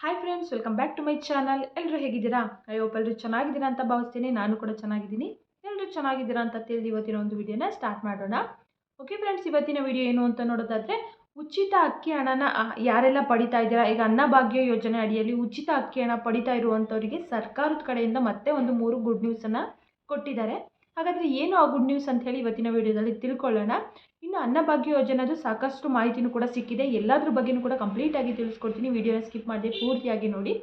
Hi friends welcome back to my channel ಎಲ್ಲರೂ ಹೇಗಿದ್ದೀರಾ? ಅಯ್ಯೋ ಎಲ್ಲರೂ ಚೆನ್ನಾಗಿದ್ದೀರಾ ಅಂತ ಭಾವಿಸ್ತೀನಿ. ನಾನು ಕೂಡ ಚೆನ್ನಾಗಿದ್ದೀನಿ. ಎಲ್ಲರೂ ಚೆನ್ನಾಗಿದ್ದೀರಾ ಅಂತ ತಿಳಿದು ಇವತ್ತಿನ ಒಂದು ವಿಡಿಯೋನ ಸ್ಟಾರ್ಟ್ ಮಾಡೋಣ. ಓಕೆ ಫ್ರೆಂಡ್ಸ್ ಇವತ್ತಿನ ವಿಡಿಯೋ ಏನು ಅಂತ ನೋಡೋದಾದರೆ, ಉಚಿತ ಅಕ್ಕಿ ಹಣನ ಯಾರೆಲ್ಲ ಪಡಿತಾ ಇದ್ದೀರಾ? ಈಗ ಅನ್ನಭಾಗ್ಯ ಯೋಜನೆ ಅಡಿಯಲ್ಲಿ ಉಚಿತ ಅಕ್ಕಿ ಹಣ ಪಡಿತಾ ಇರುವಂಥವರಿಗೆ ಸರ್ಕಾರದ ಕಡೆಯಿಂದ ಮತ್ತೆ ಒಂದು ಮೂರು ಗುಡ್ ನ್ಯೂಸನ್ನು ಕೊಟ್ಟಿದ್ದಾರೆ. ಹಾಗಾದರೆ ಏನು ಆ ಗುಡ್ ನ್ಯೂಸ್ ಅಂತ ಹೇಳಿ ಇವತ್ತಿನ ವಿಡಿಯೋದಲ್ಲಿ ತಿಳ್ಕೊಳ್ಳೋಣ. ಇನ್ನು ಅನ್ನಭಾಗ್ಯ ಯೋಜನೆದು ಸಾಕಷ್ಟು ಮಾಹಿತಿನೂ ಕೂಡ ಸಿಕ್ಕಿದೆ. ಎಲ್ಲದ್ರ ಬಗ್ಗೆನೂ ಕೂಡ ಕಂಪ್ಲೀಟಾಗಿ ತಿಳಿಸ್ಕೊಡ್ತೀನಿ. ವಿಡಿಯೋನ ಸ್ಕಿಪ್ ಮಾಡದೆ ಪೂರ್ತಿಯಾಗಿ ನೋಡಿ.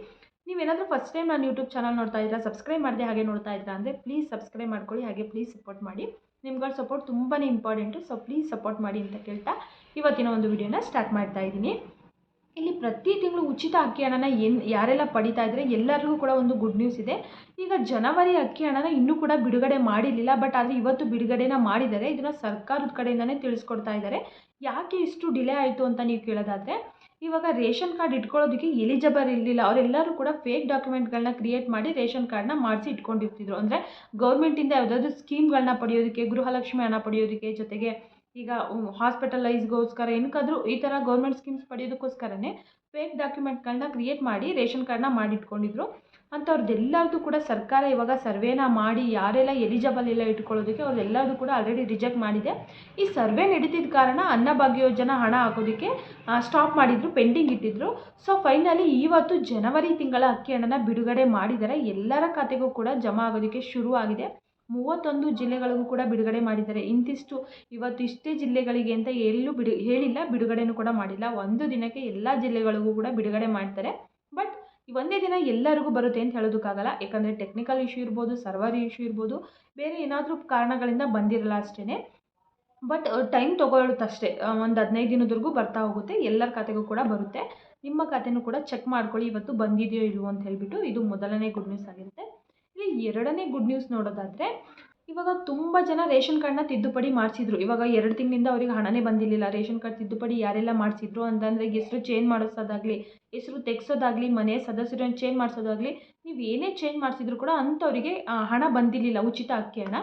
ನೀವೇನಾದರೂ ಫಸ್ಟ್ ಟೈಮ್ ನಾನು ಯೂಟ್ಯೂಬ್ ಚಾನಲ್ ನೋಡ್ತಾ ಇದ್ದೀರಾ ಸಬ್ಸ್ಕ್ರೈಬ್ ಮಾಡದೆ ಹಾಗೆ ನೋಡ್ತಾ ಇದ್ದೀರಾ ಅಂದರೆ ಪ್ಲೀಸ್ ಸಬ್ಸ್ಕ್ರೈಬ್ ಮಾಡ್ಕೊಳ್ಳಿ, ಹಾಗೆ ಪ್ಲೀಸ್ ಸಪೋರ್ಟ್ ಮಾಡಿ. ನಿಮ್ಗಳ ಸಪೋರ್ಟ್ ತುಂಬಾ ಇಂಪಾರ್ಟೆಂಟು ಸೊ ಪ್ಲೀಸ್ ಸಪೋರ್ಟ್ ಮಾಡಿ ಅಂತ ಕೇಳ್ತಾ ಇವತ್ತಿನ ಒಂದು ವಿಡಿಯೋನ ಸ್ಟಾರ್ಟ್ ಮಾಡ್ತಾ ಇದ್ದೀನಿ. ಇಲ್ಲಿ ಪ್ರತಿ ತಿಂಗಳು ಉಚಿತ ಅಕ್ಕಿ ಹಣನ ಏನು ಯಾರೆಲ್ಲ ಪಡಿತಾ ಇದ್ದಾರೆ ಎಲ್ಲರಿಗೂ ಕೂಡ ಒಂದು ಗುಡ್ ನ್ಯೂಸ್ ಇದೆ. ಈಗ ಜನವರಿ ಅಕ್ಕಿ ಹಣನ ಇನ್ನೂ ಕೂಡ ಬಿಡುಗಡೆ ಮಾಡಿರಲಿಲ್ಲ ಬಟ್ ಆದರೆ ಇವತ್ತು ಬಿಡುಗಡೆನ ಮಾಡಿದ್ದಾರೆ. ಇದನ್ನು ಸರ್ಕಾರದ ಕಡೆಯಿಂದನೇ ತಿಳಿಸ್ಕೊಡ್ತಾ ಇದ್ದಾರೆ. ಯಾಕೆ ಇಷ್ಟು ಡಿಲೇ ಆಯಿತು ಅಂತ ನೀವು ಕೇಳೋದಾದರೆ, ಇವಾಗ ರೇಷನ್ ಕಾರ್ಡ್ ಇಟ್ಕೊಳ್ಳೋದಕ್ಕೆ ಎಲಿಜಿಬಲ್ ಇರಲಿಲ್ಲ. ಅವರೆಲ್ಲರೂ ಕೂಡ ಫೇಕ್ ಡಾಕ್ಯುಮೆಂಟ್ಗಳನ್ನ ಕ್ರಿಯೇಟ್ ಮಾಡಿ ರೇಷನ್ ಕಾರ್ಡ್ನ ಮಾಡಿಸಿ ಇಟ್ಕೊಂಡಿರ್ತಿದ್ರು. ಅಂದರೆ ಗೌರ್ಮೆಂಟಿಂದ ಯಾವುದಾದ್ರು ಸ್ಕೀಮ್ಗಳನ್ನ ಪಡೆಯೋದಕ್ಕೆ, ಗೃಹಲಕ್ಷ್ಮಿ ಹಣ ಪಡೆಯೋದಕ್ಕೆ ಜೊತೆಗೆ ಈಗ ಹಾಸ್ಪಿಟಲೈಸ್ಗೋಸ್ಕರ ಏನಕ್ಕಾದರೂ ಈ ಥರ ಗೌರ್ಮೆಂಟ್ ಸ್ಕೀಮ್ಸ್ ಪಡೆಯೋದಕ್ಕೋಸ್ಕರನೇ ಫೇಕ್ ಡಾಕ್ಯುಮೆಂಟ್ಗಳನ್ನ ಕ್ರಿಯೇಟ್ ಮಾಡಿ, ರೇಷನ್ ಕಾರ್ಡ್ನ ಮಾಡಿಟ್ಕೊಂಡಿದ್ರು. ಅಂಥವ್ರದ್ದೆಲ್ಲರದು ಕೂಡ ಸರ್ಕಾರ ಇವಾಗ ಸರ್ವೇನ ಮಾಡಿ, ಯಾರೆಲ್ಲ ಎಲಿಜಿಬಲ್ ಎಲ್ಲ ಇಟ್ಕೊಳ್ಳೋದಕ್ಕೆ ಅವ್ರದ್ದೆಲ್ಲರದು ಕೂಡ ಆಲ್ರೆಡಿ ರಿಜೆಕ್ಟ್ ಮಾಡಿದೆ. ಈ ಸರ್ವೆ ನಡೀತಿದ್ದ ಕಾರಣ ಅನ್ನಭಾಗ್ಯ ಯೋಜನೆ ಹಣ ಹಾಕೋದಕ್ಕೆ ಸ್ಟಾಪ್ ಮಾಡಿದ್ರು ಪೆಂಡಿಂಗ್ ಇಟ್ಟಿದ್ರು. ಸೊ ಫೈನಲಿ ಇವತ್ತು ಜನವರಿ ತಿಂಗಳ ಅಕ್ಕಿ ಹಣನ ಬಿಡುಗಡೆ ಮಾಡಿದ್ದಾರೆ ಎಲ್ಲರ ಖಾತೆಗೂ ಕೂಡ ಜಮಾ ಆಗೋದಕ್ಕೆ ಶುರು ಆಗಿದೆ ಮೂವತ್ತೊಂದು ಜಿಲ್ಲೆಗಳಿಗೂ ಕೂಡ ಬಿಡುಗಡೆ ಮಾಡಿದ್ದಾರೆ. ಇಂತಿಷ್ಟು ಇವತ್ತು ಇಷ್ಟೇ ಜಿಲ್ಲೆಗಳಿಗೆ ಅಂತ ಎಲ್ಲೂ ಬಿಡು, ಹೇಳಿಲ್ಲ ಬಿಡುಗಡೆಯೂ ಕೂಡ ಮಾಡಿಲ್ಲ. ಒಂದು ದಿನಕ್ಕೆ ಎಲ್ಲ ಜಿಲ್ಲೆಗಳಿಗೂ ಕೂಡ ಬಿಡುಗಡೆ ಮಾಡ್ತಾರೆ. ಬಟ್ ಒಂದೇ ದಿನ ಎಲ್ಲರಿಗೂ ಬರುತ್ತೆ ಅಂತ ಹೇಳೋದಕ್ಕಾಗಲ್ಲ. ಯಾಕಂದರೆ ಟೆಕ್ನಿಕಲ್ ಇಶ್ಯೂ ಇರ್ಬೋದು ಸರ್ವರ್ ಇಶ್ಯೂ ಇರ್ಬೋದು, ಬೇರೆ ಏನಾದರೂ ಕಾರಣಗಳಿಂದ ಬಂದಿರಲ್ಲ ಅಷ್ಟೇ ಬಟ್ ಟೈಮ್ ತೊಗೊಳುತ್ತಷ್ಟೇ ಒಂದು ಹದಿನೈದು ದಿನದವರೆಗೂ ಬರ್ತಾ ಹೋಗುತ್ತೆ. ಎಲ್ಲರ ಖಾತೆಗೂ ಕೂಡ ಬರುತ್ತೆ. ನಿಮ್ಮ ಖಾತೆನೂ ಕೂಡ ಚೆಕ್ ಮಾಡ್ಕೊಳ್ಳಿ. ಇವತ್ತು ಬಂದಿದೆಯೋ ಇಲ್ವೋ ಅಂತ ಹೇಳಿಬಿಟ್ಟು ಇದು ಮೊದಲನೇ ಗುಡ್ ನ್ಯೂಸ್ ಆಗಿರುತ್ತೆ. ಎರಡನೇ ಗುಡ್ ನ್ಯೂಸ್ ನೋಡೋದಾದರೆ, ಇವಾಗ ತುಂಬ ಜನ ರೇಷನ್ ಕಾರ್ಡ್ನ ತಿದ್ದುಪಡಿ ಮಾಡಿಸಿದ್ರು. ಇವಾಗ ಎರಡು ತಿಂಗಳಿಂದ ಅವ್ರಿಗೆ ಹಣನೇ ಬಂದಿರಲಿಲ್ಲ. ರೇಷನ್ ಕಾರ್ಡ್ ತಿದ್ದುಪಡಿ ಯಾರೆಲ್ಲ ಮಾಡಿಸಿದ್ರು ಅಂತಂದರೆ ಹೆಸರು ಚೇಂಜ್ ಮಾಡಿಸೋದಾಗಲಿ, ಹೆಸರು ತೆಗ್ಸೋದಾಗಲಿ, ಮನೆ ಸದಸ್ಯರನ್ನು ಚೇಂಜ್ ಮಾಡಿಸೋದಾಗಲಿ, ನೀವು ಏನೇ ಚೇಂಜ್ ಮಾಡಿಸಿದ್ರು ಕೂಡ ಅಂಥವರಿಗೆ ಹಣ ಬಂದಿರಲಿಲ್ಲ, ಉಚಿತ ಅಕ್ಕಿ ಹಣ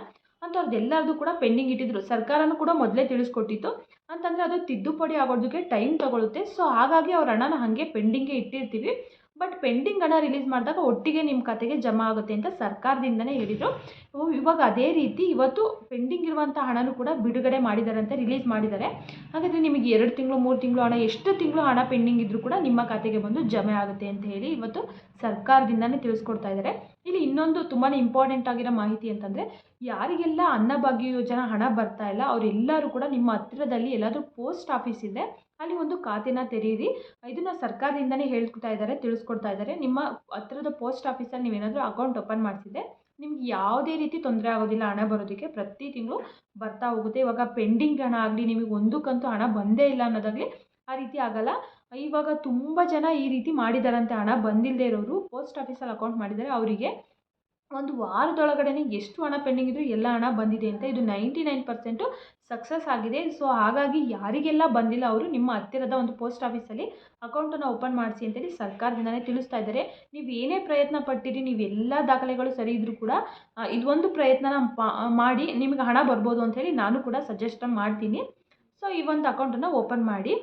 ಅಂಥವ್ರದ್ದೆಲ್ಲರದು ಕೂಡ ಪೆಂಡಿಂಗ್ ಇಟ್ಟಿದ್ರು. ಸರ್ಕಾರನೂ ಕೂಡ ಮೊದಲೇ ತಿಳಿಸ್ಕೊಟ್ಟಿತ್ತು. ಅಂತಂದರೆ ಅದು ತಿದ್ದುಪಡಿ ಆಗೋದಕ್ಕೆ ಟೈಮ್ ತೊಗೊಳುತ್ತೆ. ಸೊ ಹಾಗಾಗಿ ಅವ್ರ ಹಣನ ಹಾಗೆ ಪೆಂಡಿಂಗ್ ಇಟ್ಟಿರ್ತೀವಿ. ಬಟ್ ಪೆಂಡಿಂಗ್ ಹಣ ರಿಲೀಸ್ ಮಾಡಿದಾಗ ಒಟ್ಟಿಗೆ ನಿಮ್ಮ ಖಾತೆಗೆ ಜಮಾ ಆಗುತ್ತೆ ಅಂತ ಸರ್ಕಾರದಿಂದನೇ ಹೇಳಿದರು. ಇವಾಗ ಅದೇ ರೀತಿ ಇವತ್ತು ಪೆಂಡಿಂಗ್ ಇರುವಂಥ ಹಣನೂ ಕೂಡ ಬಿಡುಗಡೆ ಮಾಡಿದ್ದಾರೆ ಅಂತ ರಿಲೀಸ್ ಮಾಡಿದ್ದಾರೆ. ಹಾಗಾದರೆ ನಿಮಗೆ ಎರಡು ತಿಂಗಳು, ಮೂರು ತಿಂಗಳು ಹಣ, ಎಷ್ಟು ತಿಂಗಳು ಹಣ ಪೆಂಡಿಂಗ್ ಇದ್ದರೂ ಕೂಡ ನಿಮ್ಮ ಖಾತೆಗೆ ಬಂದು ಜಮೆ ಆಗುತ್ತೆ ಅಂತ ಹೇಳಿ ಇವತ್ತು ಸರ್ಕಾರದಿಂದನೇ ತಿಳಿಸ್ಕೊಡ್ತಾ ಇದ್ದಾರೆ. ಇಲ್ಲಿ ಇನ್ನೊಂದು ತುಂಬಾ ಇಂಪಾರ್ಟೆಂಟ್ ಆಗಿರೋ ಮಾಹಿತಿ ಅಂತಂದರೆ, ಯಾರಿಗೆಲ್ಲ ಅನ್ನಭಾಗ್ಯ ಯೋಜನಾ ಹಣ ಬರ್ತಾ ಇಲ್ಲ, ಅವರೆಲ್ಲರೂ ಕೂಡ ನಿಮ್ಮ ಹತ್ತಿರದಲ್ಲಿ ಎಲ್ಲಾದರೂ ಪೋಸ್ಟ್ ಆಫೀಸ್ ಇದೆ. ಅಲ್ಲಿ ಒಂದು ಖಾತೆನ ತೆರೆಯಿರಿ. ಇದನ್ನು ಸರ್ಕಾರದಿಂದನೇ ಹೇಳ್ಕೊಡ್ತಾ ಇದ್ದಾರೆ ತಿಳಿಸ್ಕೊಡ್ತಾ ಇದ್ದಾರೆ ನಿಮ್ಮ ಹತ್ತಿರದ ಪೋಸ್ಟ್ ಆಫೀಸಲ್ಲಿ ನೀವೇನಾದರೂ ಅಕೌಂಟ್ ಓಪನ್ ಮಾಡಿಸಿದ್ರೆ ನಿಮ್ಗೆ ಯಾವುದೇ ರೀತಿ ತೊಂದರೆ ಆಗೋದಿಲ್ಲ, ಹಣ ಬರೋದಕ್ಕೆ. ಪ್ರತಿ ತಿಂಗಳು ಬರ್ತಾ ಹೋಗುತ್ತೆ. ಇವಾಗ ಪೆಂಡಿಂಗ್ ಹಣ ಆಗಲಿ, ನಿಮಗೆ ಒಂದಕ್ಕಂತೂ ಹಣ ಬಂದೇ ಇಲ್ಲ ಅನ್ನೋದಾಗಲಿ ಆ ರೀತಿ ಆಗಲ್ಲ. ಇವಾಗ ತುಂಬ ಜನ ಈ ರೀತಿ ಮಾಡಿದಾರಂತೆ. ಹಣ ಬಂದಿಲ್ಲದೆ ಇರೋರು ಪೋಸ್ಟ್ ಆಫೀಸಲ್ಲಿ ಅಕೌಂಟ್ ಮಾಡಿದ್ದಾರೆ ಅವರಿಗೆ ಒಂದು ವಾರದೊಳಗಡೆ ಎಷ್ಟು ಹಣ ಪೆಂಡಿಂಗ್ ಇದ್ದರೂ ಎಲ್ಲ ಹಣ ಬಂದಿದೆ ಅಂತ ಇದು ನೈಂಟಿ ನೈನ್ ಪರ್ಸೆಂಟು ಸಕ್ಸಸ್ ಆಗಿದೆ. ಸೊ ಹಾಗಾಗಿ ಯಾರಿಗೆಲ್ಲ ಬಂದಿಲ್ಲ ಅವರು ನಿಮ್ಮ ಹತ್ತಿರದ ಒಂದು ಪೋಸ್ಟ್ ಆಫೀಸಲ್ಲಿ ಅಕೌಂಟನ್ನು ಓಪನ್ ಮಾಡಿಸಿ ಅಂತೇಳಿ ಸರ್ಕಾರದಿಂದನೇ ತಿಳಿಸ್ತಾ ಇದ್ದಾರೆ. ನೀವು ಏನೇ ಪ್ರಯತ್ನ ಪಟ್ಟಿರಿ, ನೀವು ಎಲ್ಲ ದಾಖಲೆಗಳು ಸರಿ ಇದ್ದರೂ ಕೂಡ ಇದೊಂದು ಪ್ರಯತ್ನನ ಮಾಡಿ ನಿಮಗೆ ಹಣ ಬರ್ಬೋದು ಅಂಥೇಳಿ ನಾನು ಕೂಡ ಸಜೆಸ್ಟ್ ಮಾಡ್ತೀನಿ. ಸೊ ಈ ಒಂದು ಅಕೌಂಟನ್ನು ಓಪನ್ ಮಾಡಿ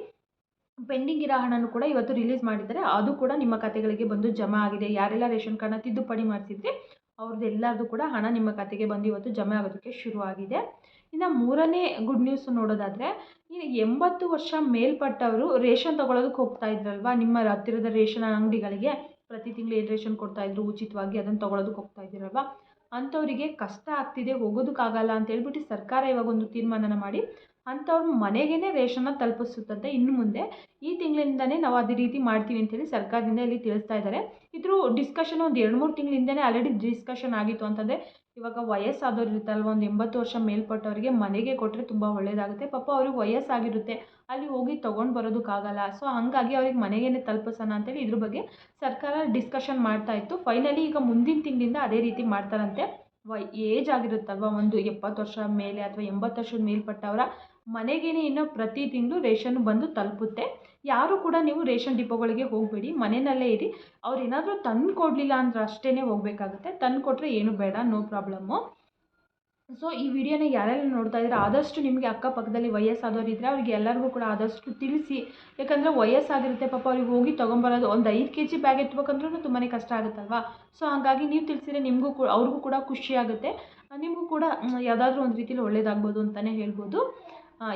ಪೆಂಡಿಂಗ್ ಇರೋ ಹಣನೂ ಕೂಡ ಇವತ್ತು ರಿಲೀಸ್ ಮಾಡಿದ್ದಾರೆ. ಅದು ಕೂಡ ನಿಮ್ಮ ಖಾತೆಗಳಿಗೆ ಬಂದು ಜಮಾ ಆಗಿದೆ. ಯಾರೆಲ್ಲ ರೇಷನ್ ಕಾರ್ಡ್ನ ತಿದ್ದುಪಡಿ ಮಾಡಿಸಿದ್ರೆ ಅವ್ರದ್ದು ಎಲ್ಲರದು ಕೂಡ ಹಣ ನಿಮ್ಮ ಖಾತೆಗೆ ಬಂದು ಇವತ್ತು ಜಮೆ ಆಗೋದಕ್ಕೆ ಶುರುವಾಗಿದೆ ಇನ್ನು ಮೂರನೇ ಗುಡ್ ನ್ಯೂಸ್ ನೋಡೋದಾದರೆ ಈ ಎಂಬತ್ತು ವರ್ಷ ಮೇಲ್ಪಟ್ಟವರು ರೇಷನ್ ತೊಗೊಳೋದಕ್ಕೆ ಹೋಗ್ತಾ ಇದ್ರಲ್ವಾ? ನಿಮ್ಮ ಹತ್ತಿರದ ರೇಷನ್ ಅಂಗಡಿಗಳಿಗೆ ಪ್ರತಿ ತಿಂಗಳು ಏನು ರೇಷನ್ ಕೊಡ್ತಾ ಇದ್ರು? ಉಚಿತವಾಗಿ ಅದನ್ನು ತೊಗೊಳೋದಕ್ಕೆ ಹೋಗ್ತಾ ಇದ್ದೀರಲ್ವ ಅಂಥವರಿಗೆ ಕಷ್ಟ ಆಗ್ತಿದೆ, ಹೋಗೋದಕ್ಕಾಗಲ್ಲ ಅಂತ ಹೇಳ್ಬಿಟ್ಟು ಸರ್ಕಾರ ಇವಾಗ ಒಂದು ತೀರ್ಮಾನನ ಮಾಡಿ ಅಂಥವ್ರ ಮನೆಗೇ ರೇಷನ್ನ ತಲುಪಿಸುತ್ತಂತೆ ಇನ್ನು ಮುಂದೆ. ಈ ತಿಂಗಳಿಂದನೇ ನಾವು ಅದೇ ರೀತಿ ಮಾಡ್ತೀವಿ ಅಂತೇಳಿ ಸರ್ಕಾರದಿಂದ ಇಲ್ಲಿ ತಿಳಿಸ್ತಾ ಇದ್ದಾರೆ. ಇದ್ರ ಡಿಸ್ಕಷನ್ ಒಂದು ಎರಡು ಮೂರು ತಿಂಗಳಿಂದನೇ ಆಲ್ರೆಡಿ ಡಿಸ್ಕಷನ್ ಆಗಿತ್ತು ಅಂತಂದರೆ ಇವಾಗ ವಯಸ್ಸಾದವ್ರು ಇರುತ್ತಲ್ವ, ಒಂದು ಎಂಬತ್ತು ವರ್ಷ ಮೇಲ್ಪಟ್ಟವರಿಗೆ ಮನೆಗೆ ಕೊಟ್ಟರೆ ತುಂಬ ಒಳ್ಳೆಯದಾಗುತ್ತೆ ಪಾಪ ಅವ್ರಿಗೆ ವಯಸ್ಸಾಗಿರುತ್ತೆ, ಅಲ್ಲಿ ಹೋಗಿ ತೊಗೊಂಡು ಬರೋದಕ್ಕಾಗಲ್ಲ. ಸೊ ಹಾಗಾಗಿ ಅವ್ರಿಗೆ ಮನೆಗೇ ತಲುಪಿಸೋಣ ಅಂತೇಳಿ ಇದ್ರ ಬಗ್ಗೆ ಸರ್ಕಾರ ಡಿಸ್ಕಷನ್ ಮಾಡ್ತಾ ಇತ್ತು. ಫೈನಲಿ ಈಗ ಮುಂದಿನ ತಿಂಗಳಿಂದ ಅದೇ ರೀತಿ ಮಾಡ್ತಾರಂತೆ. ವೈ ಏಜ್ ಆಗಿರುತ್ತಲ್ವ, ಒಂದು ಎಪ್ಪತ್ತು ವರ್ಷ ಮೇಲೆ ಅಥವಾ ಎಂಬತ್ತು ವರ್ಷದ ಮೇಲ್ಪಟ್ಟವರ ಮನೆಗೇನೆ ಇನ್ನು ಪ್ರತಿ ತಿಂಗಳು ರೇಷನ್ ಬಂದು ತಲುಪುತ್ತೆ. ಯಾರು ಕೂಡ ನೀವು ರೇಷನ್ ಡಿಪೋಗಳಿಗೆ ಹೋಗಬೇಡಿ, ಮನೆಯಲ್ಲೇ ಇರಿ. ಅವ್ರು ಏನಾದರೂ ತಂದು ಕೊಡಲಿಲ್ಲ ಅಂದ್ರೆ ಅಷ್ಟೇ ಹೋಗಬೇಕಾಗುತ್ತೆ. ತಂದು ಕೊಟ್ಟರೆ ಏನು ಬೇಡ, ನೋ ಪ್ರಾಬ್ಲಮ್ಮು. ಸೊ, ಈ ವಿಡಿಯೋನ ಯಾರೆಲ್ಲ ನೋಡ್ತಾ ಇದ್ದಾರೆ, ಆದಷ್ಟು ನಿಮಗೆ ಅಕ್ಕಪಕ್ಕದಲ್ಲಿ ವಯಸ್ಸಾದವ್ರು ಇದ್ದರೆ ಅವ್ರಿಗೆ ಎಲ್ಲರಿಗೂ ಕೂಡ ಆದಷ್ಟು ತಿಳಿಸಿ. ಯಾಕಂದರೆ ವಯಸ್ಸಾಗಿರುತ್ತೆ ಪಾಪ, ಅವ್ರಿಗೆ ಹೋಗಿ ತೊಗೊಂಬರೋದು ಒಂದು ಐದು ಕೆ ಜಿ ಬ್ಯಾಗ್ ಎತ್ಬೇಕಂದ್ರೂ ತುಂಬಾ ಕಷ್ಟ ಆಗುತ್ತಲ್ವಾ? ಸೊ, ಹಾಗಾಗಿ ನೀವು ತಿಳಿಸಿದ್ರೆ ನಿಮಗೂ ಕೂಡ ಅವ್ರಿಗೂ ಕೂಡ ಖುಷಿಯಾಗುತ್ತೆ ನಿಮಗೂ ಕೂಡ ಯಾವುದಾದ್ರೂ ಒಂದು ರೀತಿಯಲ್ಲಿ ಒಳ್ಳೇದಾಗ್ಬೋದು ಅಂತಲೇ ಹೇಳ್ಬೋದು.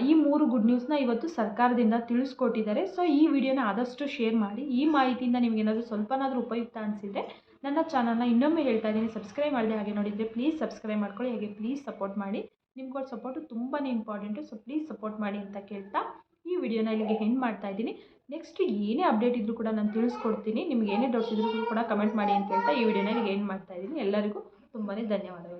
ಈ ಮೂರು ಗುಡ್ ನ್ಯೂಸ್ನ ಇವತ್ತು ಸರ್ಕಾರದಿಂದ ತಿಳಿಸ್ಕೊಟ್ಟಿದ್ದಾರೆ. ಸೊ ಈ ವಿಡಿಯೋನ ಆದಷ್ಟು ಶೇರ್ ಮಾಡಿ. ಈ ಮಾಹಿತಿಯಿಂದ ನಿಮಗೇನಾದರೂ ಸ್ವಲ್ಪನಾದರೂ ಉಪಯುಕ್ತ ಅನಿಸಿದರೆ ನನ್ನ ಚಾನಲ್ನ ಇನ್ನೊಮ್ಮೆ ಹೇಳ್ತಾ ಇದ್ದೀನಿ. ಸಬ್ಸ್ಕ್ರೈಬ್ ಮಾಡಿದೆ ಹಾಗೆ ನೋಡಿದರೆ ಪ್ಲೀಸ್ ಸಬ್ಸ್ಕ್ರೈಬ್ ಮಾಡ್ಕೊಳ್ಳಿ. ಹಾಗೆ ಪ್ಲೀಸ್ ಸಪೋರ್ಟ್ ಮಾಡಿ. ನಿಮ್ಗಳ ಸಪೋರ್ಟು ತುಂಬಾ ಇಂಪಾರ್ಟೆಂಟು ಸೊ ಪ್ಲೀಸ್ ಸಪೋರ್ಟ್ ಮಾಡಿ ಅಂತ ಕೇಳ್ತಾ ಈ ವಿಡಿಯೋನ ಇಲ್ಲಿಗೆ ಹೆಂಗೆ ಮಾಡ್ತಾ ಇದ್ದೀನಿ. ನೆಕ್ಸ್ಟ್ ಏನೇ ಅಪ್ಡೇಟ್ ಇದ್ದರೂ ಕೂಡ ನಾನು ತಿಳಿಸ್ಕೊಡ್ತೀನಿ. ನಿಮ್ಗೆ ಏನೇ ಡೌಟ್ಸ್ ಇದ್ರೂ ಕೂಡ ಕಮೆಂಟ್ ಮಾಡಿ ಅಂತ ಹೇಳ್ತಾ ಈ ವಿಡಿಯೋನ ಇಲ್ಲಿಗೆ ಏನು ಮಾಡ್ತಾ ಇದ್ದೀನಿ. ಎಲ್ಲರಿಗೂ ತುಂಬಾ ಧನ್ಯವಾದಗಳು.